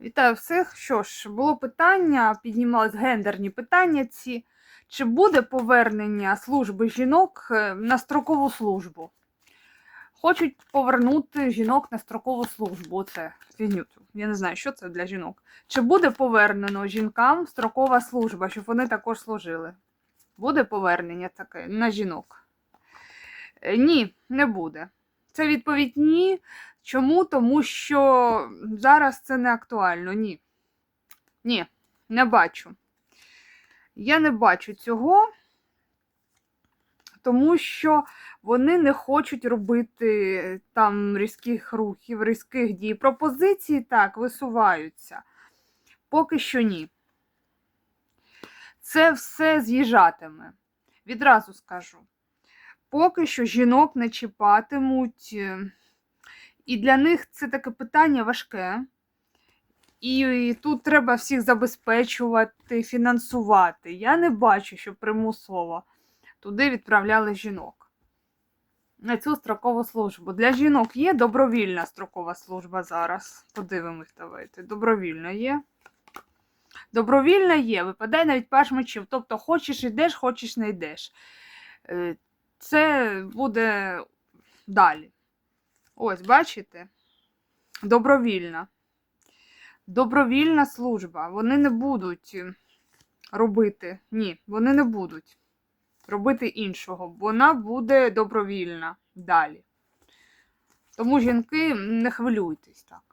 Вітаю всіх. Що ж, було питання, піднімались гендерні питання ці. Чи буде повернення служби жінок е, на строкову службу? Хочуть повернути жінок на строкову службу. Оце фігню. Я не знаю, що це для жінок. Чи буде повернено жінкам строкова служба, щоб вони також служили? Буде повернення таке на жінок? Е, Ні, не буде. Це відповідь ні. Чому? Тому що зараз це не актуально. Ні. Ні, не бачу. Я не бачу цього, тому що вони не хочуть робити там різких рухів, різких дій. Пропозиції так висуваються. Поки що ні. Це все з'їжджатиме. Відразу скажу. Поки що жінок не чіпатимуть. е, і для них це таке питання важке. І тут треба всіх забезпечувати, фінансувати. Я не бачу, що примусово туди відправляли жінок. На цю строкову службу. Для жінок є добровільна строкова служба зараз. Подивимось, давайте. Добровільна є. Добровільна є, випадає навіть паш мечів. Тобто, хочеш йдеш, хочеш не йдеш. Це буде далі. Ось, бачите? Добровільна. Добровільна служба. Вони не будуть робити. Ні, вони не будуть робити іншого. Вона буде добровільна далі. Тому жінки не хвилюйтесь так.